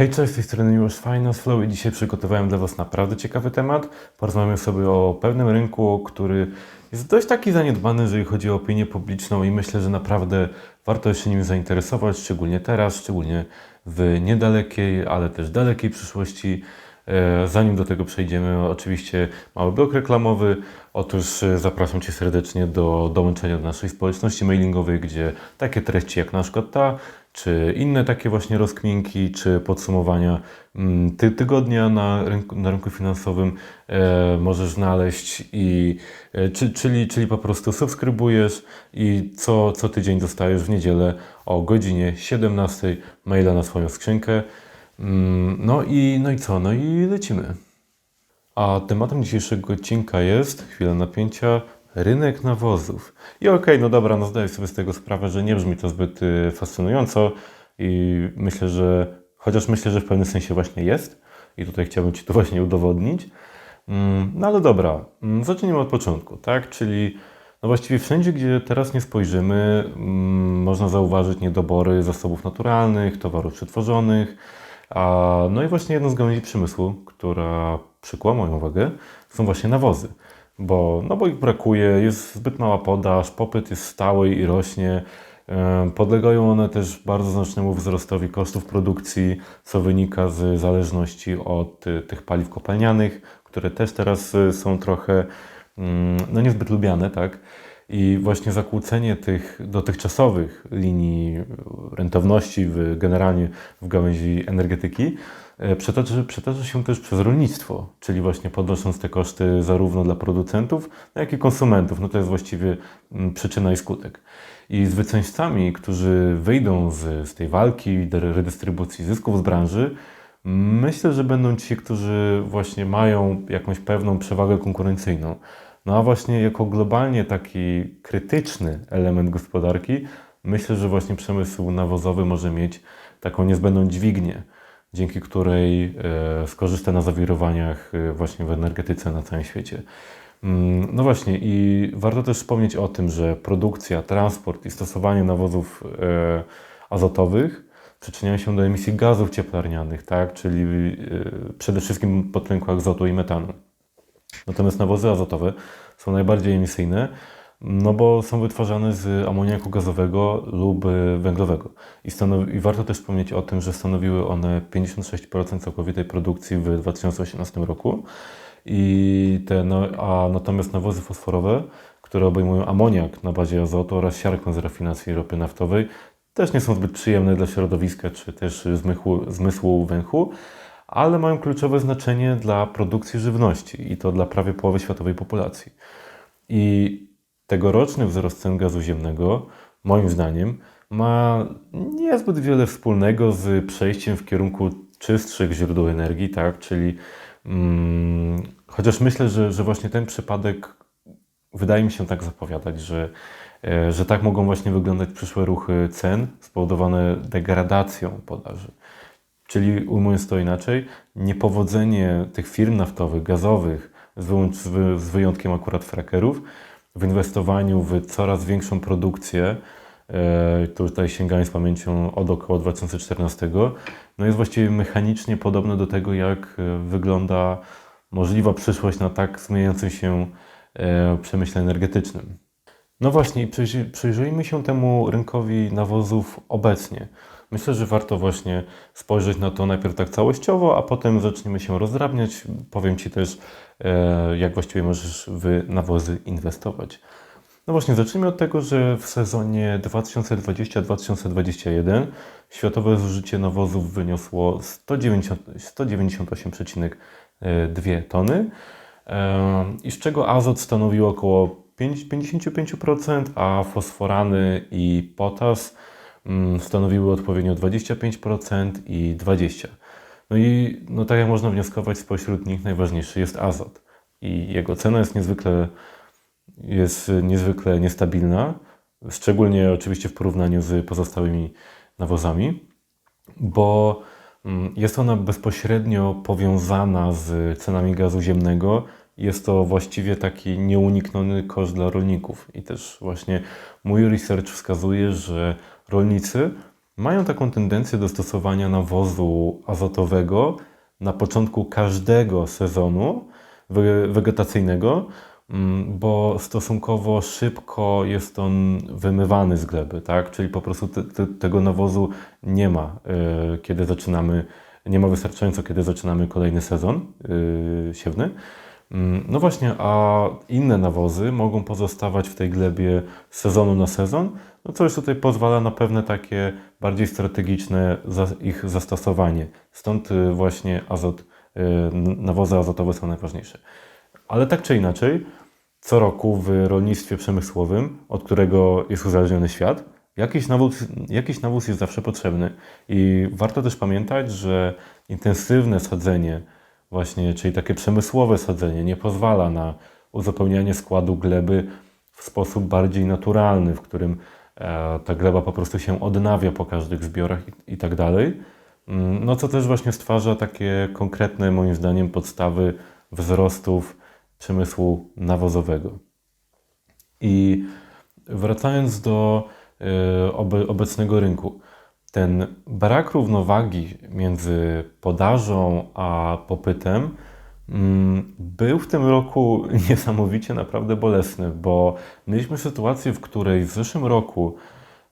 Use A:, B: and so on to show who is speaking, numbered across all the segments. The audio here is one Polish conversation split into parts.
A: Hej, cześć, z tej strony Miłosz Finance Flow i dzisiaj przygotowałem dla Was naprawdę ciekawy temat. Porozmawiamy sobie o pewnym rynku, który jest dość taki zaniedbany, jeżeli chodzi o opinię publiczną i myślę, że naprawdę warto się nim zainteresować, szczególnie teraz, szczególnie w niedalekiej, ale też dalekiej przyszłości. E, Zanim do tego przejdziemy, oczywiście mały blok reklamowy. Otóż e, zapraszam Cię serdecznie do dołączenia do naszej społeczności mailingowej, gdzie takie treści jak na przykład ta, czy inne takie właśnie rozkminki, czy podsumowania mm, ty tygodnia na rynku, na rynku finansowym e, możesz znaleźć i e, czy, czyli, czyli po prostu subskrybujesz i co, co tydzień dostajesz w niedzielę o godzinie 17 maila na swoją skrzynkę. Mm, No i, no i co? No i lecimy. A tematem dzisiejszego odcinka jest, chwila napięcia, rynek nawozów. I okej, no dobra, no zdaję sobie z tego sprawę, że nie brzmi to zbyt y, fascynująco i myślę, że, chociaż myślę, że w pewnym sensie właśnie jest i tutaj chciałbym Ci to właśnie udowodnić. Mm, No ale dobra, mm, zacznijmy od początku, tak? Czyli no właściwie wszędzie, gdzie teraz nie spojrzymy, można zauważyć niedobory zasobów naturalnych, towarów przetworzonych, no i właśnie jedną z gałęzi przemysłu, która przykuła moją uwagę, są właśnie nawozy. Bo, no bo ich brakuje, jest zbyt mała podaż, popyt jest stały i rośnie. E, Podlegają one też bardzo znacznemu wzrostowi kosztów produkcji, co wynika z zależności od y, tych paliw kopalnianych, które też teraz y, są trochę mm, no niezbyt lubiane, tak? I właśnie zakłócenie tych dotychczasowych linii rentowności w, generalnie w gałęzi energetyki e, przetoczy, przetoczy się też przez rolnictwo, czyli właśnie podnosząc te koszty zarówno dla producentów, jak i konsumentów. No to jest właściwie mm, przyczyna i skutek. I zwycięzcami, którzy wyjdą z, z tej walki redystrybucji zysków z branży, myślę, że będą ci, którzy właśnie mają jakąś pewną przewagę konkurencyjną. No a właśnie jako globalnie taki krytyczny element gospodarki, myślę, że właśnie przemysł nawozowy może mieć taką niezbędną dźwignię, dzięki której e, skorzysta na zawirowaniach e, właśnie w energetyce na całym świecie. Mm, No właśnie, i warto też wspomnieć o tym, że produkcja, transport i stosowanie nawozów e, azotowych przyczyniają się do emisji gazów cieplarnianych, tak? czyli przede wszystkim podtlenku azotu i metanu. Natomiast nawozy azotowe są najbardziej emisyjne, no bo są wytwarzane z amoniaku gazowego lub e, węglowego. I, stanowi, I warto też wspomnieć o tym, że stanowiły one 56% całkowitej produkcji w 2018 roku. I te, no, a natomiast nawozy fosforowe, które obejmują amoniak na bazie azotu oraz siarkę z rafinacji ropy naftowej, też nie są zbyt przyjemne dla środowiska czy też zmysłu, zmysłu węchu, ale mają kluczowe znaczenie dla produkcji żywności i to dla prawie połowy światowej populacji. I tegoroczny wzrost cen gazu ziemnego, moim zdaniem, ma niezbyt wiele wspólnego z przejściem w kierunku czystszych źródeł energii, tak? Czyli mm, chociaż myślę, że, że właśnie ten przypadek wydaje mi się tak zapowiadać, że, e, że tak mogą właśnie wyglądać przyszłe ruchy cen spowodowane degradacją podaży. Czyli ujmując to inaczej, niepowodzenie tych firm naftowych, gazowych, z, wyjątkiem akurat frakerów, w inwestowaniu w coraz większą produkcję, e, to tutaj sięgając pamięcią od około 2014, no jest właściwie mechanicznie podobne do tego, jak e, wygląda możliwa przyszłość na tak zmieniającym się e, przemyśle energetycznym. No właśnie, przyjrzyj- przyjrzyjmy się temu rynkowi nawozów obecnie. Myślę, że warto właśnie spojrzeć na to najpierw tak całościowo, a potem zaczniemy się rozdrabniać. Powiem Ci też, e, jak właściwie możesz w nawozy inwestować. No właśnie, zacznijmy od tego, że w sezonie 2020-2021 światowe zużycie nawozów wyniosło 190 198,2 tony, e, i z czego azot stanowił około 5 55%, a fosforany i potas stanowiły odpowiednio 25% i 20%. No i no tak jak można wnioskować, spośród nich najważniejszy jest azot. I jego cena jest niezwykle, jest niezwykle niestabilna, szczególnie oczywiście w porównaniu z pozostałymi nawozami, bo mm, jest ona bezpośrednio powiązana z cenami gazu ziemnego. Jest to właściwie taki nieunikniony koszt dla rolników. I też właśnie mój research wskazuje, że rolnicy mają taką tendencję do stosowania nawozu azotowego na początku każdego sezonu we- wegetacyjnego, mm, bo stosunkowo szybko jest on wymywany z gleby, tak? Czyli po prostu te, te, tego nawozu nie ma, y, kiedy zaczynamy, nie ma wystarczająco, kiedy zaczynamy kolejny sezon y, siewny. Mm, No właśnie, a inne nawozy mogą pozostawać w tej glebie z sezonu na sezon, no co już tutaj pozwala na pewne takie bardziej strategiczne ich zastosowanie. Stąd y, właśnie azot, y, nawozy azotowe są najważniejsze. Ale tak czy inaczej, co roku w rolnictwie przemysłowym, od którego jest uzależniony świat, jakiś nawóz, jakiś nawóz jest zawsze potrzebny. I warto też pamiętać, że intensywne sadzenie, właśnie, czyli takie przemysłowe sadzenie, nie pozwala na uzupełnianie składu gleby w sposób bardziej naturalny, w którym e, ta gleba po prostu się odnawia po każdych zbiorach i, i tak dalej. Mm, No co też właśnie stwarza takie konkretne, moim zdaniem, podstawy wzrostów przemysłu nawozowego. I wracając do e, obe, obecnego rynku, ten brak równowagi między podażą a popytem mm, był w tym roku niesamowicie naprawdę bolesny, bo mieliśmy sytuację, w której w zeszłym roku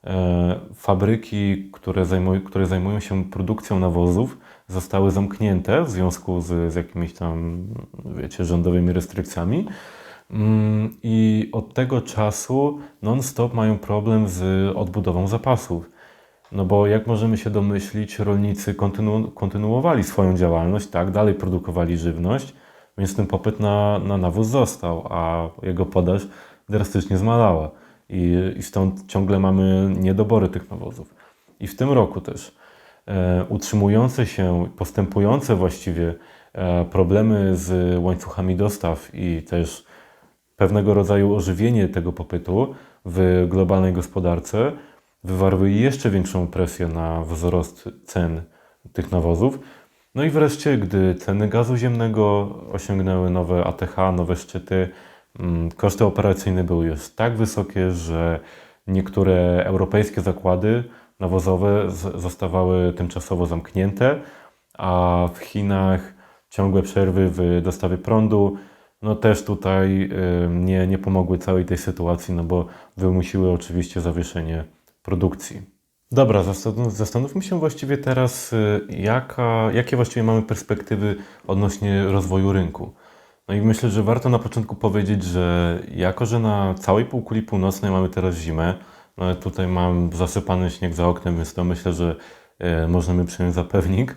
A: e, fabryki, które, zajmują, które zajmują się produkcją nawozów, zostały zamknięte w związku z, z jakimiś tam, wiecie, rządowymi restrykcjami. Mm, I od tego czasu non-stop mają problem z odbudową zapasów. No bo jak możemy się domyślić, rolnicy kontynu- kontynuowali swoją działalność, tak, dalej produkowali żywność, więc ten popyt na, na nawóz został, a jego podaż drastycznie zmalała. I, I stąd ciągle mamy niedobory tych nawozów. I w tym roku też e, utrzymujące się, postępujące właściwie e, problemy z łańcuchami dostaw i też pewnego rodzaju ożywienie tego popytu w globalnej gospodarce wywarły jeszcze większą presję na wzrost cen tych nawozów. No i wreszcie, gdy ceny gazu ziemnego osiągnęły nowe ATH, nowe szczyty, mm, koszty operacyjne były już tak wysokie, że niektóre europejskie zakłady nawozowe zostawały tymczasowo zamknięte, a w Chinach ciągłe przerwy w dostawie prądu, no też tutaj y, nie, nie pomogły całej tej sytuacji, no bo wymusiły oczywiście zawieszenie produkcji. Dobra, zastanów, zastanówmy się właściwie teraz, y, jaka, jakie właściwie mamy perspektywy odnośnie rozwoju rynku. No i myślę, że warto na początku powiedzieć, że jako, że na całej półkuli północnej mamy teraz zimę, no tutaj mam zasypany śnieg za oknem, więc to myślę, że e, możemy przyjąć za pewnik.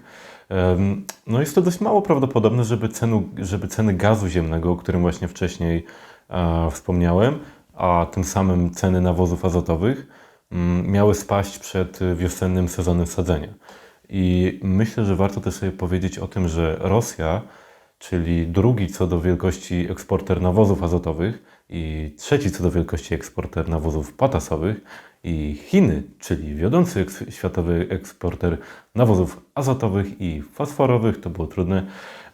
A: No jest to dość mało prawdopodobne, żeby, cenu, żeby ceny gazu ziemnego, o którym właśnie wcześniej wspomniałem, a tym samym ceny nawozów azotowych miały spaść przed wiosennym sezonem sadzenia. I myślę, że warto też sobie powiedzieć o tym, że Rosja, czyli drugi co do wielkości eksporter nawozów azotowych i trzeci co do wielkości eksporter nawozów potasowych i Chiny, czyli wiodący światowy eksporter nawozów azotowych i fosforowych, to było trudne,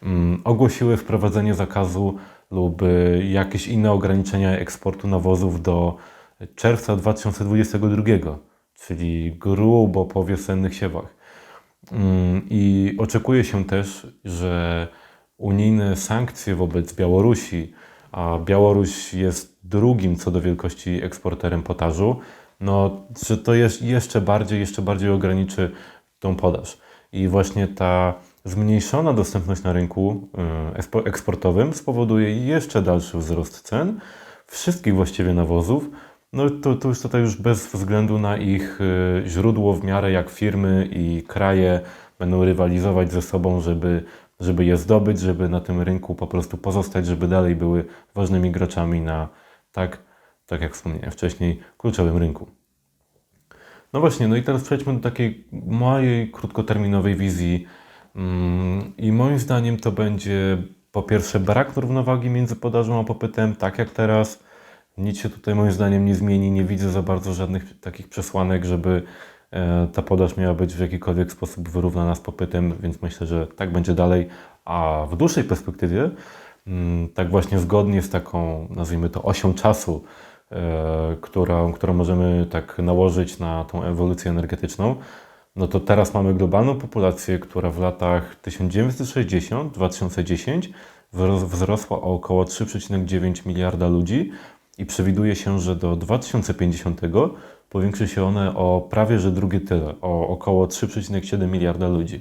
A: mm, ogłosiły wprowadzenie zakazu lub y, jakieś inne ograniczenia eksportu nawozów do czerwca 2022, czyli grubo po wiosennych siewach. Mm, I oczekuje się też, że unijne sankcje wobec Białorusi, a Białoruś jest drugim co do wielkości eksporterem potażu, no, że to jest jeszcze bardziej, jeszcze bardziej ograniczy tą podaż. I właśnie ta zmniejszona dostępność na rynku y, ekspo- eksportowym spowoduje jeszcze dalszy wzrost cen wszystkich właściwie nawozów. No to, to już tutaj już bez względu na ich y, źródło w miarę jak firmy i kraje będą rywalizować ze sobą, żeby, żeby je zdobyć, żeby na tym rynku po prostu pozostać, żeby dalej były ważnymi graczami na tak, tak jak wspomniałem wcześniej, kluczowym rynku. No właśnie, no i teraz przejdźmy do takiej mojej krótkoterminowej wizji. Mm, I moim zdaniem to będzie po pierwsze brak równowagi między podażą a popytem, tak jak teraz. Nic się tutaj moim zdaniem nie zmieni. Nie widzę za bardzo żadnych takich przesłanek, żeby e, ta podaż miała być w jakikolwiek sposób wyrównana z popytem, więc myślę, że tak będzie dalej. A w dłuższej perspektywie, mm, tak właśnie zgodnie z taką, nazwijmy to, osią czasu, e, którą, którą możemy tak nałożyć na tą ewolucję energetyczną, no to teraz mamy globalną populację, która w latach 1960-2010 wzros- wzrosła o około 3,9 miliarda ludzi i przewiduje się, że do 2050 powiększy się one o prawie że drugie tyle, o około 3,7 miliarda ludzi.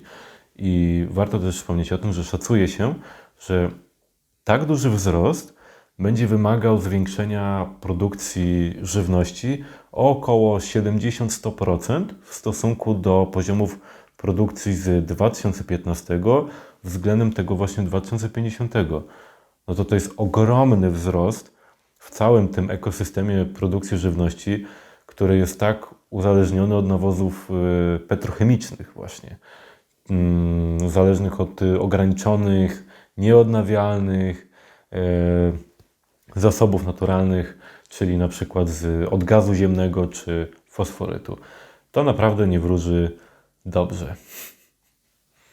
A: I warto też wspomnieć o tym, że szacuje się, że tak duży wzrost będzie wymagał zwiększenia produkcji żywności o około 70-100% w stosunku do poziomów produkcji z 2015 względem tego właśnie 2050. No to to jest ogromny wzrost w całym tym ekosystemie produkcji żywności, który jest tak uzależniony od nawozów y, petrochemicznych właśnie, mm, zależnych od y, ograniczonych, nieodnawialnych y, zasobów naturalnych, czyli na przykład z, od gazu ziemnego czy fosforytu. To naprawdę nie wróży dobrze.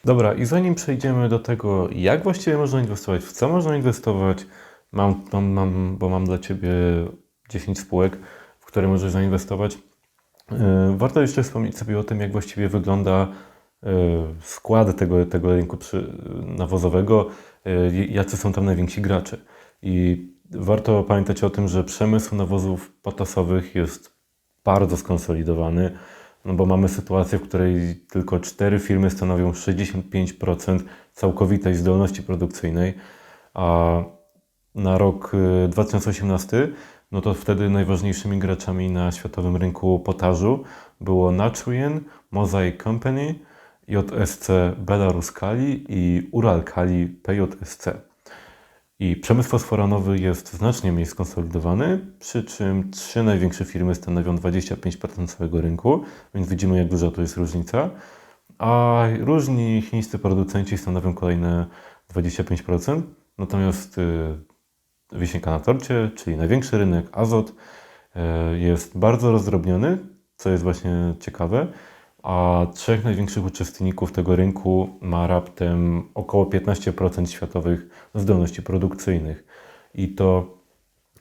A: Dobra, i zanim przejdziemy do tego, jak właściwie można inwestować, w co można inwestować, mam, mam, mam, bo mam dla Ciebie 10 spółek, w które możesz zainwestować. Yy, Warto jeszcze wspomnieć sobie o tym, jak właściwie wygląda yy, skład tego, tego rynku nawozowego, yy, jacy są tam najwięksi gracze. I warto pamiętać o tym, że przemysł nawozów potasowych jest bardzo skonsolidowany, no bo mamy sytuację, w której tylko cztery firmy stanowią 65% całkowitej zdolności produkcyjnej, a na rok y, 2018, no to wtedy najważniejszymi graczami na światowym rynku potażu było Nutrien, Mosaic Company, JSC Belarus Kali i Ural Kali PJSC. I przemysł fosforanowy jest znacznie mniej skonsolidowany, przy czym trzy największe firmy stanowią 25% całego rynku, więc widzimy, jak duża to jest różnica. A różni chińscy producenci stanowią kolejne 25%. Natomiast y, wisienka na torcie, czyli największy rynek, Azot, y, jest bardzo rozdrobniony, co jest właśnie ciekawe, a trzech największych uczestników tego rynku ma raptem około 15% światowych zdolności produkcyjnych. I to,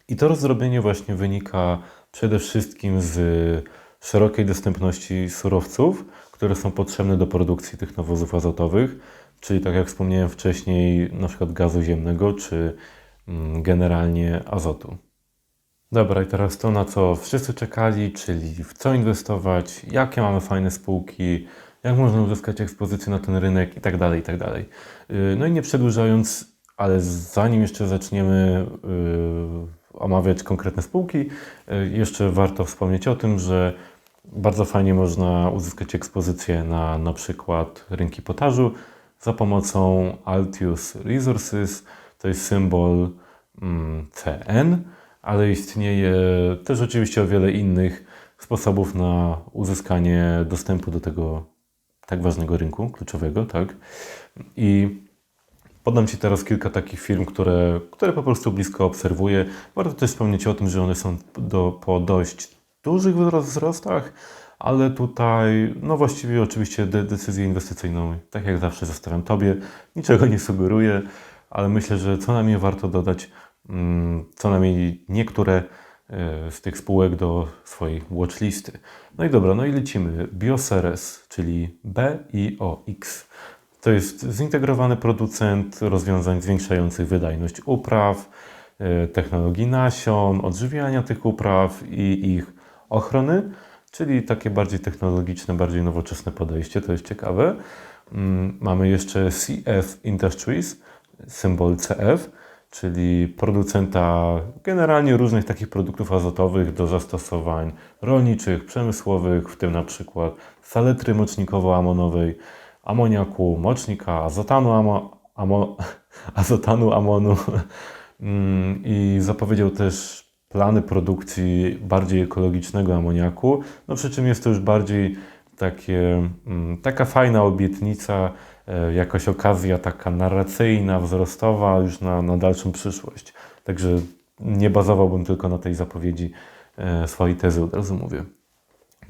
A: I to rozdrobienie właśnie wynika przede wszystkim z szerokiej dostępności surowców, które są potrzebne do produkcji tych nawozów azotowych, czyli tak jak wspomniałem wcześniej, na przykład gazu ziemnego, czy generalnie azotu. Dobra, i teraz to, na co wszyscy czekali, czyli w co inwestować, jakie mamy fajne spółki, jak można uzyskać ekspozycję na ten rynek i tak dalej, i tak dalej. Yy, No i nie przedłużając, ale zanim jeszcze zaczniemy yy, omawiać konkretne spółki, yy, jeszcze warto wspomnieć o tym, że bardzo fajnie można uzyskać ekspozycję na na przykład rynki potażu za pomocą Altius Resources, to jest symbol mm, CN ale istnieje też oczywiście o wiele innych sposobów na uzyskanie dostępu do tego tak ważnego rynku, kluczowego, tak? I podam Ci teraz kilka takich firm, które, które po prostu blisko obserwuję. Warto też wspomnieć o tym, że one są do, po dość dużych wzrostach, ale tutaj, no właściwie oczywiście de decyzję inwestycyjną, tak jak zawsze zostawiam Tobie, niczego nie sugeruję, ale myślę, że co najmniej warto dodać mm, co najmniej niektóre e, z tych spółek do swojej watchlisty. No i dobra, no i lecimy. Bioceres, czyli BIOX. To jest zintegrowany producent rozwiązań zwiększających wydajność upraw, e, technologii nasion, odżywiania tych upraw i ich ochrony, czyli takie bardziej technologiczne, bardziej nowoczesne podejście, to jest ciekawe. Mm, Mamy jeszcze CF Industries, symbol CF, czyli producenta generalnie różnych takich produktów azotowych do zastosowań rolniczych, przemysłowych, w tym na przykład saletry mocznikowo-amonowej, amoniaku, mocznika, azotanu, amo, amo, azotanu amonu. Mm, i zapowiedział też plany produkcji bardziej ekologicznego amoniaku, no przy czym jest to już bardziej takie, mm, taka fajna obietnica, jakaś okazja taka narracyjna, wzrostowa już na, na dalszą przyszłość. Także nie bazowałbym tylko na tej zapowiedzi e, swojej tezy, od razu mówię.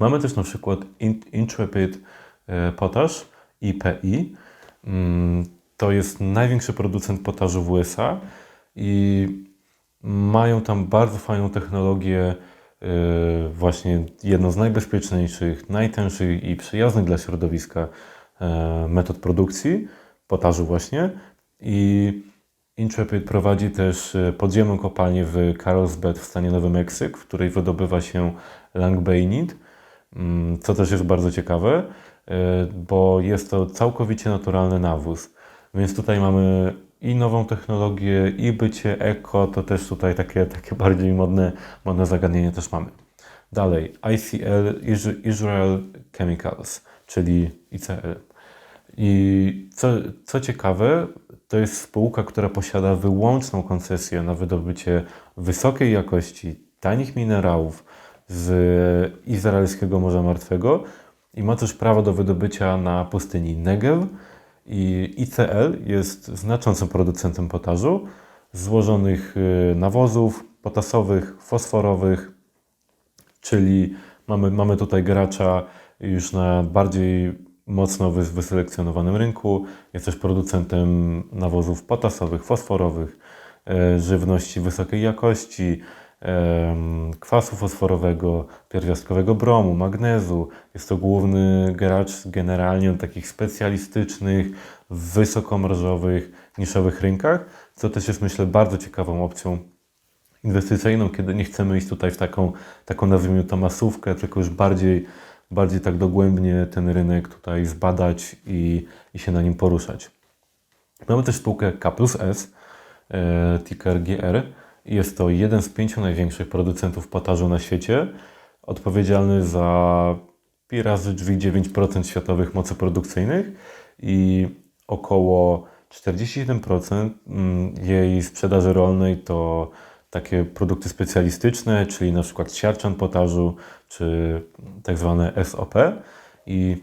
A: Mamy też na przykład In- Intrepid e, Potash, IPI. Mm, To jest największy producent potażu w USA i mają tam bardzo fajną technologię właśnie jedno z najbezpieczniejszych, najtańszych i przyjaznych dla środowiska e, metod produkcji potażu właśnie. I Intrepid prowadzi też e, podziemną kopalnię w Carlsbad w stanie Nowy Meksyk, w której wydobywa się langbeinit, mm, co też jest bardzo ciekawe, bo jest to całkowicie naturalny nawóz. Więc tutaj mamy i nową technologię, i bycie eko, to też tutaj takie, takie bardziej modne, modne zagadnienie też mamy. Dalej, ICL, Israel Chemicals, czyli ICL. I co, co ciekawe, to jest spółka, która posiada wyłączną koncesję na wydobycie wysokiej jakości, tanich minerałów z izraelskiego Morza Martwego i ma też prawo do wydobycia na pustyni Negev, i ICL jest znaczącym producentem potażu, złożonych y, nawozów potasowych, fosforowych, czyli mamy, mamy tutaj gracza już na bardziej mocno wyselekcjonowanym rynku. Jest też producentem nawozów potasowych, fosforowych, y, żywności wysokiej jakości, kwasu fosforowego, pierwiastkowego bromu, magnezu. Jest to główny gracz generalnie na takich specjalistycznych, wysokomarżowych, niszowych rynkach, co też jest myślę bardzo ciekawą opcją inwestycyjną, kiedy nie chcemy iść tutaj w taką, taką nazwijmy to masówkę, tylko już bardziej, bardziej tak dogłębnie ten rynek tutaj zbadać i, i się na nim poruszać. Mamy też spółkę K plus S, e, ticker GR, jest to jeden z pięciu największych producentów potażu na świecie, odpowiedzialny za pi razy drzwi 9% światowych mocy produkcyjnych i około 47% mm, jej sprzedaży rolnej to takie produkty specjalistyczne, czyli na przykład siarczan potażu, czy tak zwane SOP. I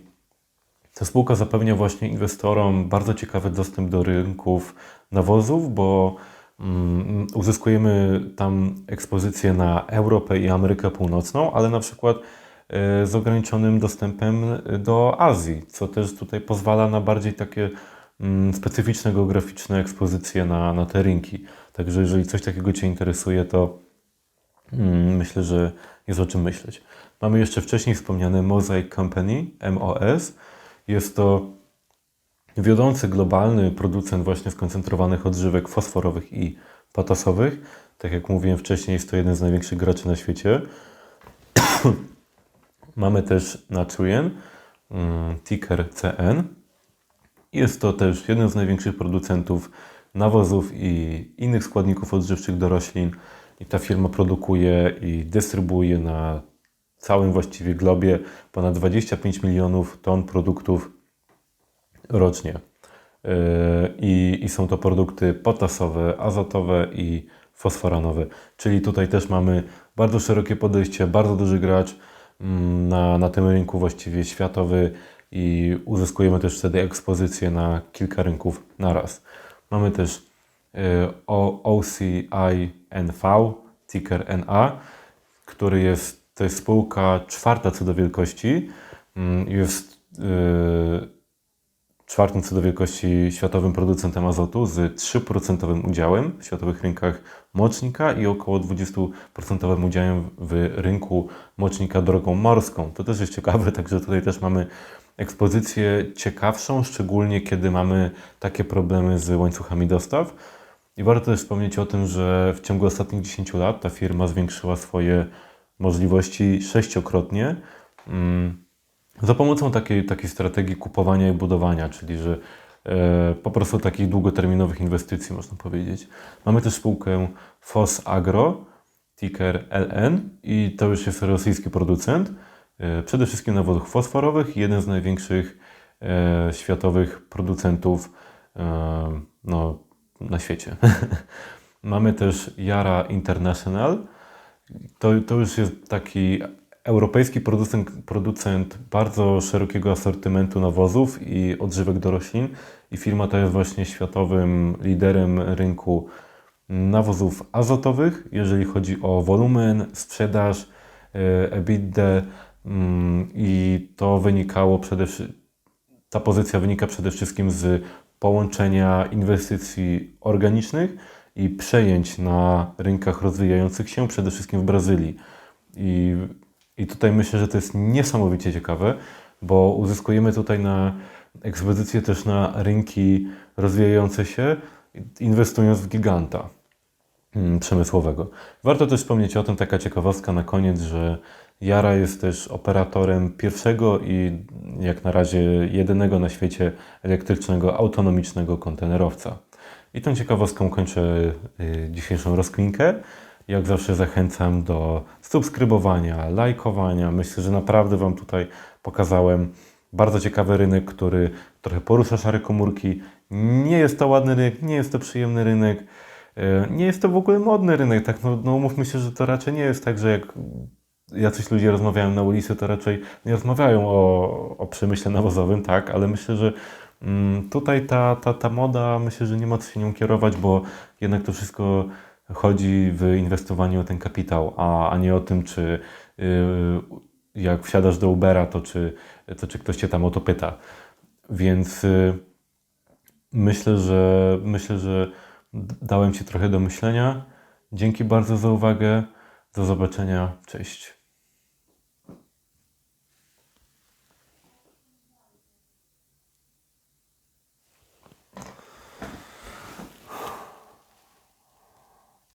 A: ta spółka zapewnia właśnie inwestorom bardzo ciekawy dostęp do rynków nawozów, bo Mm, uzyskujemy tam ekspozycję na Europę i Amerykę Północną, ale na przykład e, z ograniczonym dostępem do Azji, co też tutaj pozwala na bardziej takie mm, specyficzne geograficzne ekspozycje na, na te rynki. Także jeżeli coś takiego Cię interesuje, to mm, myślę, że jest o czym myśleć. Mamy jeszcze wcześniej wspomniany Mosaic Company, MOS. Jest to wiodący globalny producent właśnie skoncentrowanych odżywek fosforowych i potasowych. Tak jak mówiłem wcześniej, jest to jeden z największych graczy na świecie. Mamy też Natrien, mm, ticker CN. Jest to też jeden z największych producentów nawozów i innych składników odżywczych do roślin. I ta firma produkuje i dystrybuuje na całym właściwie globie ponad 25 milionów ton produktów rocznie. Yy, I, I, są to produkty potasowe, azotowe i fosforanowe. Czyli tutaj też mamy bardzo szerokie podejście, bardzo duży gracz mm, na, na tym rynku właściwie światowy i uzyskujemy też wtedy ekspozycję na kilka rynków naraz. Mamy też yy, OCINV, ticker NA, który jest, to jest spółka czwarta co do wielkości. Mm, jest yy, czwartym co do wielkości światowym producentem azotu z 3% udziałem w światowych rynkach mocznika i około 20% udziałem w rynku mocznika drogą morską. To też jest ciekawe, także tutaj też mamy ekspozycję ciekawszą, szczególnie kiedy mamy takie problemy z łańcuchami dostaw. I warto też wspomnieć o tym, że w ciągu ostatnich 10 lat ta firma zwiększyła swoje możliwości sześciokrotnie. Mm, za pomocą takiej, takiej strategii kupowania i budowania, czyli że e, po prostu takich długoterminowych inwestycji, można powiedzieć. Mamy też spółkę FOS Agro, ticker LN i to już jest rosyjski producent, przede wszystkim nawozów fosforowych, jeden z największych e, światowych producentów e, no, na świecie. Mamy też Yara International, to, to już jest taki Europejski producent, producent bardzo szerokiego asortymentu nawozów i odżywek do roślin i firma ta jest właśnie światowym liderem rynku nawozów azotowych, jeżeli chodzi o wolumen, sprzedaż, e, EBITDA i to wynikało przede wszystkim, ta pozycja wynika przede wszystkim z połączenia inwestycji organicznych i przejęć na rynkach rozwijających się, przede wszystkim w Brazylii. I, I tutaj myślę, że to jest niesamowicie ciekawe, bo uzyskujemy tutaj na ekspozycję też na rynki rozwijające się, inwestując w giganta mm, przemysłowego. Warto też wspomnieć o tym, taka ciekawostka na koniec, że Yara jest też operatorem pierwszego i jak na razie jedynego na świecie elektrycznego, autonomicznego kontenerowca. I tą ciekawostką kończę y, dzisiejszą rozkminkę. Jak zawsze zachęcam do subskrybowania, lajkowania. Myślę, że naprawdę Wam tutaj pokazałem bardzo ciekawy rynek, który trochę porusza szare komórki. Nie jest to ładny rynek, nie jest to przyjemny rynek. E, Nie jest to w ogóle modny rynek, tak? No, no umówmy się, że to raczej nie jest tak, że jak jacyś ludzie rozmawiają na ulicy, to raczej nie rozmawiają o, o przemyśle nawozowym, tak? Ale myślę, że mm, tutaj ta, ta, ta moda, myślę, że nie ma co się nią kierować, bo jednak to wszystko chodzi w inwestowaniu o ten kapitał, a, a nie o tym, czy yy, jak wsiadasz do Ubera, to czy, to czy ktoś cię tam o to pyta. Więc yy, myślę, że myślę, że dałem ci trochę do myślenia. Dzięki bardzo za uwagę. Do zobaczenia. Cześć.